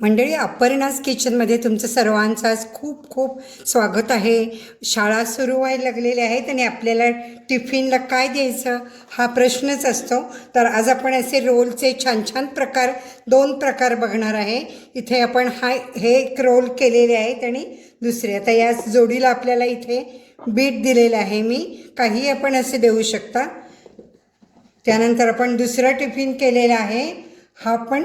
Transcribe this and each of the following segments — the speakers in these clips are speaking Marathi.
मंडळी अपर्णास किचनमध्ये तुमचं सर्वांचं आज खूप खूप स्वागत आहे. शाळा सुरू व्हायला लागलेल्या आहेत आणि आपल्याला टिफिनला काय द्यायचं हा प्रश्नच असतो. तर आज आपण असे रोलचे छान छान प्रकार दोन प्रकार बघणार आहे. इथे आपण हा हे एक रोल केलेले आहेत आणि दुसरे. आता या जोडीला आपल्याला इथे बीट दिलेलं आहे मी. काही आपण असे देऊ शकता. त्यानंतर आपण दुसरा टिफिन केलेला आहे. हा पण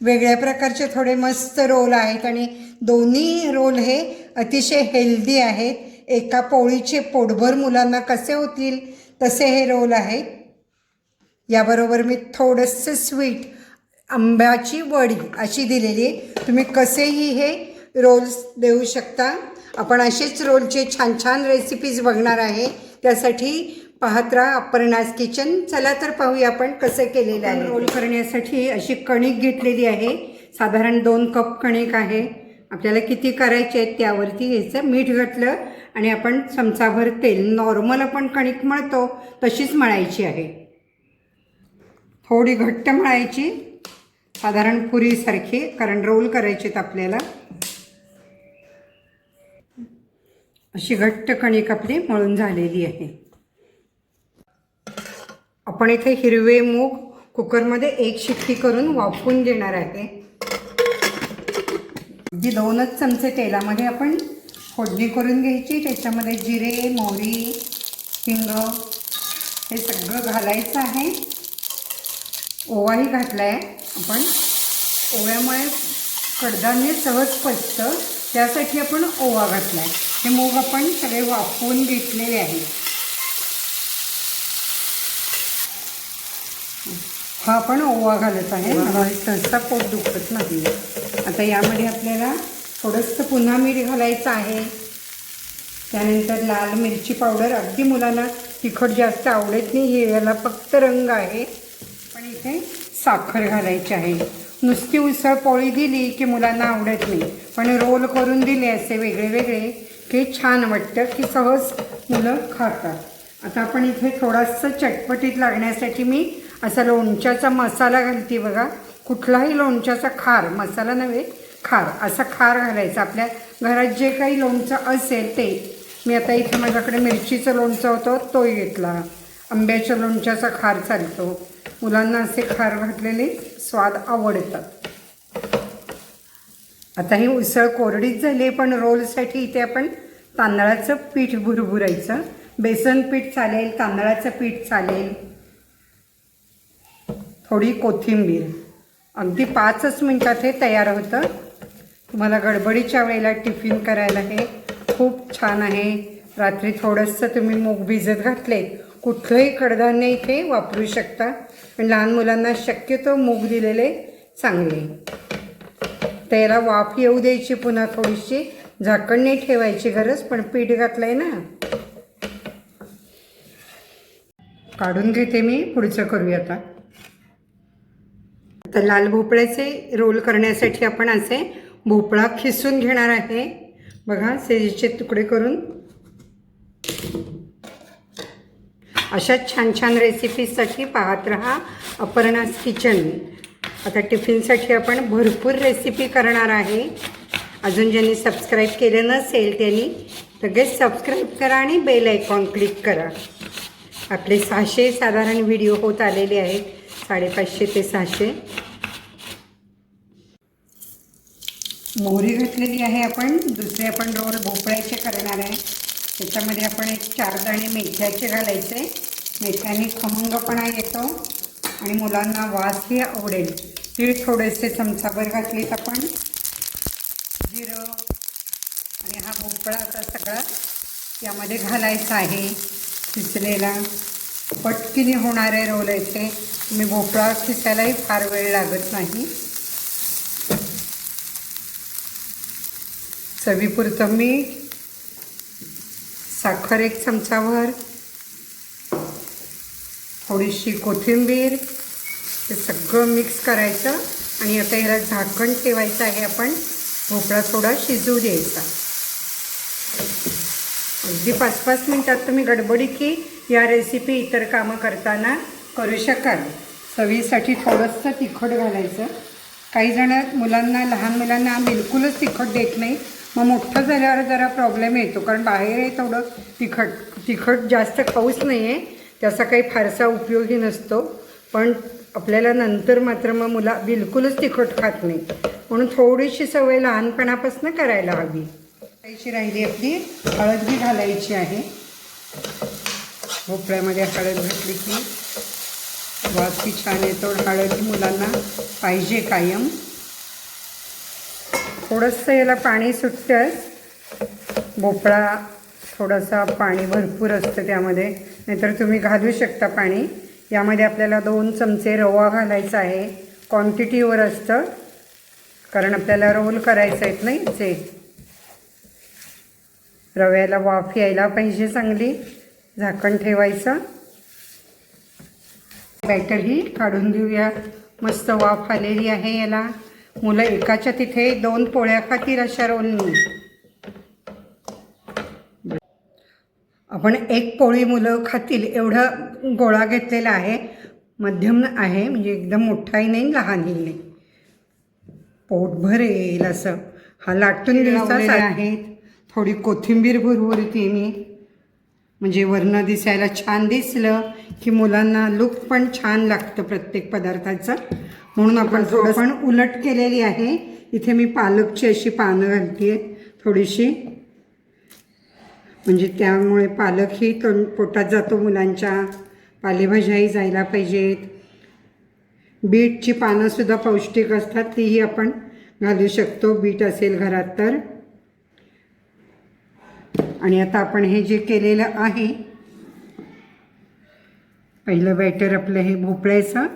वेगळ्या प्रकारचे थोडे मस्त रोल आहेत आणि दोन्ही रोल हे अतिशय हेल्दी आहेत. एका पोळीचे पोटभर मुलांना कसे होतील तसे हे रोल आहेत. याबरोबर मी थोडंसं स्वीट आंब्याची वडी अशी दिलेली आहे. तुम्ही कसेही हे रोल्स देऊ शकता. आपण असेच रोलचे छान छान रेसिपीज बघणार आहे. त्यासाठी पाहत राहा अपर्णास किचन चला तर पाहूया आपण कसं केलेलं आहे. रोल करण्यासाठी अशी कणिक घेतलेली आहे. साधारण दोन कप कणिक आहे. आपल्याला किती करायचे आहेत त्यावरती घ्यायचं मीठ घातलं आणि आपण चमचाभर तेल नॉर्मल आपण कणिक मळतो तशीच मळायची आहे. थोडी घट्ट मळायची. साधारण पुरीसारखी कारण रोल करायचे आहेत आपल्याला. अशी घट्ट कणिक आपली मळून झालेली आहे. आपण इथे हिरवे मूग कुकरमध्ये एक शिट्टी करून वाफवून घेणार आहे. जी दोनच चमचे तेलामध्ये आपण फोडणी करून घ्यायची त्याच्यामध्ये जिरे मोहरी हिंग हे सगळं घालायचं आहे. ओवाही घातला आहे आपण. ओव्यामुळे कडधान्य सहज पचतं त्यासाठी आपण ओवा घातला आहे हे मूग आपण सगळे वाफवून घेतलेले आहे हा आपण ओवा घालत आहे. मला सहसा पोट दुखत नाही. आता यामध्ये आपल्याला थोडंसं पुन्हा मीठ घालायचं आहे. त्यानंतर लाल मिरची पावडर. अगदी मुलांना तिखट जास्त आवडत नाही. हे याला फक्त रंग आहे. पण इथे साखर घालायची आहे. नुसती उसळ पोळी दिली की मुलांना आवडत नाही. पण रोल करून दिले असे वेगळे वेगळे की छान वाटतं की सहज मुलं खातात. आता आपण इथे थोडासा चटपटीत लागण्यासाठी मी असा लोणच्याचा मसाला घालते बघा. कुठलाही लोणच्याचा खार मसाला नव्हे खार. असा खार घालायचा. आपल्या घरात जे काही लोणचं असेल ते. मी आता इथे माझ्याकडे मिरचीचं लोणचं होतं तोही घेतला. आंब्याच्या लोणच्याचा खार चालतो. मुलांना असे खार घातलेले स्वाद आवडतात. आता ही उसळ कोरडीच झाली पण रोलसाठी इथे आपण तांदळाचं पीठ भुरभुरायचं. बेसन पीठ चालेल तांदळाचं पीठ चालेल. थोडी कोथिंबीर. अगदी पाचच मिनटात हे तयार होतं. तुम्हाला गडबडीच्या वेळेला टिफिन करायला हे खूप छान आहे. रात्री थोडंसं तुम्ही मूग भिजत घातले. कुठलंही कडधान्य इथे वापरू शकता. पण लहान मुलांना शक्यतो मूग दिलेले चांगले. त्याला वाफ येऊ द्यायची पुन्हा थोडीशी. झाकण नाही ठेवायची गरज पण पीठ घातलंय ना. काढून घेते मी. पुढचं करूया आता. तर लाल भोपळ्याचे रोल करण्यासाठी आपण असे भोपळा खिसून घेणार आहे. बघा सेजीचे तुकडे करून. अशा छान छान रेसिपीजसाठी पाहत रहा अपर्णास किचन आता टिफिनसाठी आपण भरपूर रेसिपी करणार आहे. अजून ज्यांनी सबस्क्राईब केलं नसेल त्यांनी लगेच सबस्क्राईब करा आणि बेल आयकॉन क्लिक करा. आपले सहाशे साधारण व्हिडिओ होत आलेले आहेत साडेपाचशे ते सहाशे. मोहरी घातलेली आहे आपण. दुसरे आपण रोल भोपळ्याचे करणार आहे. त्याच्यामध्ये आपण एक चार दाणे मेथ्याचे घालायचे. मेथ्याने खमंगपणा येतो आणि मुलांना वासही आवडेल. तीळ थोडेसे चमचाभर घातलेत आपण. जिरं आणि हा भोपळा आता सगळा यामध्ये घालायचा आहे. खिचलेला पटकीने होणारे रोल मी तुम्ही भोपळा खिचायलाही फार वेळ लागत नाही. चवीपुरतं मीठ साखर एक चमचाभर थोडीशी कोथिंबीर हे सगळं मिक्स करायचं आणि आता याला झाकण ठेवायचं आहे आपण. भोपळा थोडा शिजू द्यायचा. अगदी पाच पाच मिनटात तुम्ही गडबडी की या रेसिपी इतर कामं करताना करू शकाल. चवीसाठी थोडंसं तिखट घालायचं. काही जण मुलांना लहान मुलांना बिलकुलच तिखट देत नाही मग मोठं झाल्यावर जरा प्रॉब्लेम येतो. कारण बाहेर आहे तेवढं तिखट तिखट जास्त खाऊच नाही आहे त्याचा काही फारसा उपयोगी नसतो. पण आपल्याला नंतर मात्र मग मुला बिलकुलच तिखट खात नाही. म्हणून थोडीशी सवय लहानपणापासून करायला हवी. घालायची राहिली आपली. हळद बी घालायची आहे. भोपळ्यामध्ये हळद घातली की. वास छान येतो. हळद मुलांना पाहिजे कायम. थोडंसं याला पाणी सुटतंच भोपळा थोडासा पाणी भरपूर असतं त्यामध्ये. नाहीतर तुम्ही घालू शकता पाणी. यामध्ये आपल्याला दोन चमचे रवा घालायचा आहे. क्वांटिटीवर असतं. कारण आपल्याला रोल करायचं आहेत नाही जे रव्याला वाफ यायला पाहिजे चांगली. झाकण ठेवायचं. बॅटर ही काढून घेऊया मस्त वाफ आलेली आहे याला. मुलं एकाच्या तिथे दोन पोळ्या खातील अशा रोलनी. आपण एक पोळी मुलं खातील एवढा गोळा घेतलेला आहे. मध्यम आहे म्हणजे एकदम मोठाही नाही लहानही नाही. पोटभर येईल असं. हा लाटून घ्यायचा आहेत. थोडी कोथिंबीर भरभरती मी. म्हणजे वरनं दिसायला छान दिसलं की मुलांना लुक पण छान लागतं प्रत्येक पदार्थाचं. म्हणून आपण थोडं पण उलट केलेली आहे. इथे मी पालकची अशी पानं घालते थोडीशी. म्हणजे त्यामुळे पालक ही तोंड पोटात जातो मुलांच्या पालेभाज्याही जायला पाहिजेत. बीटची पानंसुद्धा पौष्टिक असतात तीही आपण घालू शकतो. बीट असेल घरात तर. आणि आता आपण हे जे केलेलं आहे पहिलं बॅटर आपलं हे भोपळ्याचं.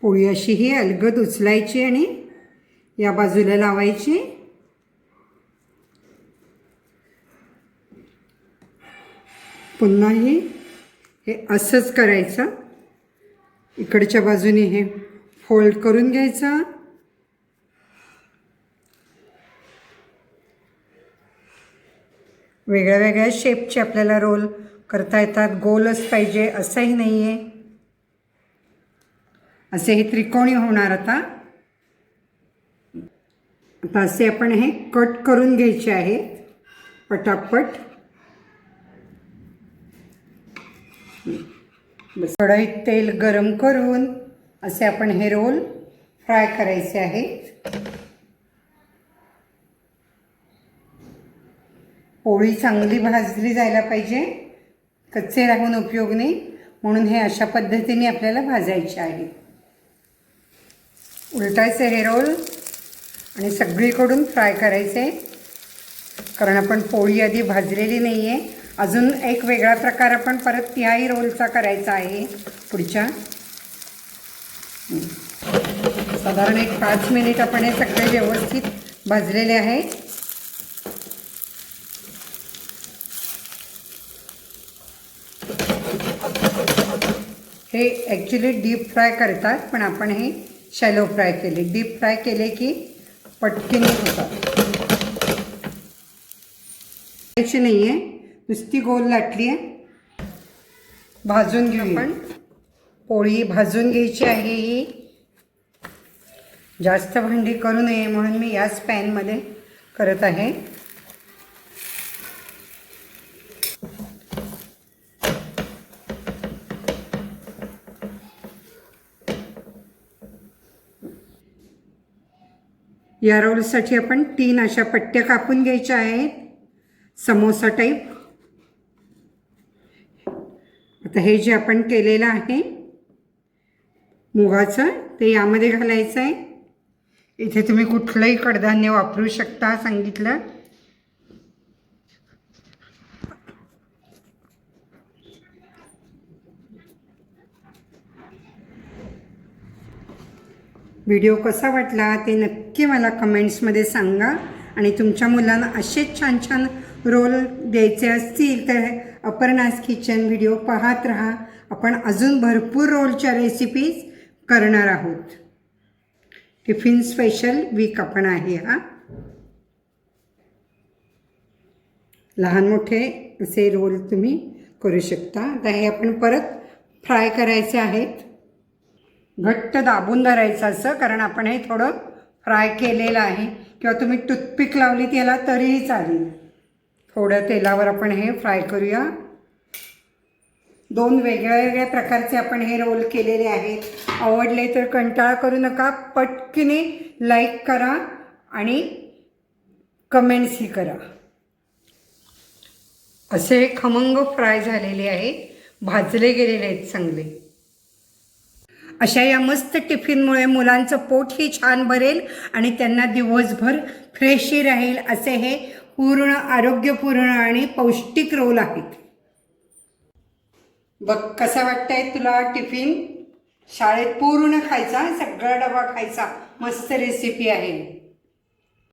पोळी अशी ही अलगद उचलायची आणि या बाजूला लावायची. पुन्हा ही हे असंच करायचं. इकडच्या बाजूने हे फोल्ड करून घ्यायचं. वेगळ्या वेगळ्या शेपचे आपल्याला रोल करता येतात. गोलच पाहिजे असंही नाही आहे असे हे त्रिकोणी होणार आता. आता असे आपण हे कट करून घ्यायचे आहेत पटापट. कढईत तेल गरम करून असे आपण हे रोल फ्राय करायचे आहेत पोळी चांगली भाजली जायला पाहिजे. कच्चे राहून उपयोग नाही. म्हणून हे अशा पद्धतीने आपल्याला भाजायचे आहे. उलटायचे हे रोल आणि सगळीकडून फ्राय करायचे. कारण आपण पोळी आधी भाजलेली नाही आहे अजून एक वेगळा प्रकार आपण परत तिहाई रोलचा करायचा आहे. पुढच्या. साधारण एक पाच मिनिट आपण हे सगळे व्यवस्थित भाजलेले आहेत. हे ॲक्च्युली डीप फ्राय करतात पण आपण हे शॅलो फ्राय केले. डीप फ्राय केले की पटकीने होतात. नाही आहे नुसती गोल लाटली आहे. भाजून घेऊ आपण पोळी भाजून घ्यायची आहे ही. जास्त भांडी करू नये म्हणून मी याच पॅनमध्ये करत आहे. या रोलसाठी आपण तीन अशा पट्ट्या कापून घ्यायच्या आहेत. समोसा टाईप आता हे जे आपण केलेलं आहे मुगाचं ते यामध्ये घालायचं आहे इथे तुम्ही कुठलंही कडधान्य वापरू शकता सांगितलं. व्हिडिओ कसा वाटला ते नक्की मला कमेंट्समध्ये सांगा. आणि तुमच्या मुलांना असेच छान छान रोल द्यायचे असतील तर अपर्णास किचन व्हिडिओ पाहत राहा. आपण अजून भरपूर रोलच्या रेसिपीज करणार आहोत. टिफिन स्पेशल वीक आपण आहे हा. लहान मोठे असे रोल तुम्ही करू शकता. आता हे आपण परत फ्राय करायचे आहेत. घट्ट दाबून धरायचं असं कारण आपण हे थोडं फ्राय केलेलं आहे. किंवा तुम्ही टूथपिक लावली त्याला तरीही चालेल. थोडं तेलावर आपण हे फ्राय करूया. दोन वेगळ्या वेगळ्या प्रकारचे आपण हे रोल केलेले आहेत. आवडले तर कंटाळा करू नका. पटकीने लाईक करा आणि कमेंट्सही करा. असे खमंग फ्राय झालेले आहेत भाजले गेलेले आहेत चांगले. अशा या मस्त टिफिनमुळे मुलांचं पोटही छान भरेल आणि त्यांना दिवसभर फ्रेशही राहील असे हे पूर्ण आरोग्यपूर्ण आणि पौष्टिक रोल आहेत. बघ कसा वाटतंय तुला टिफिन? शाळेत पूर्ण खायचा सगळा डबा खायचा. मस्त रेसिपी आहे.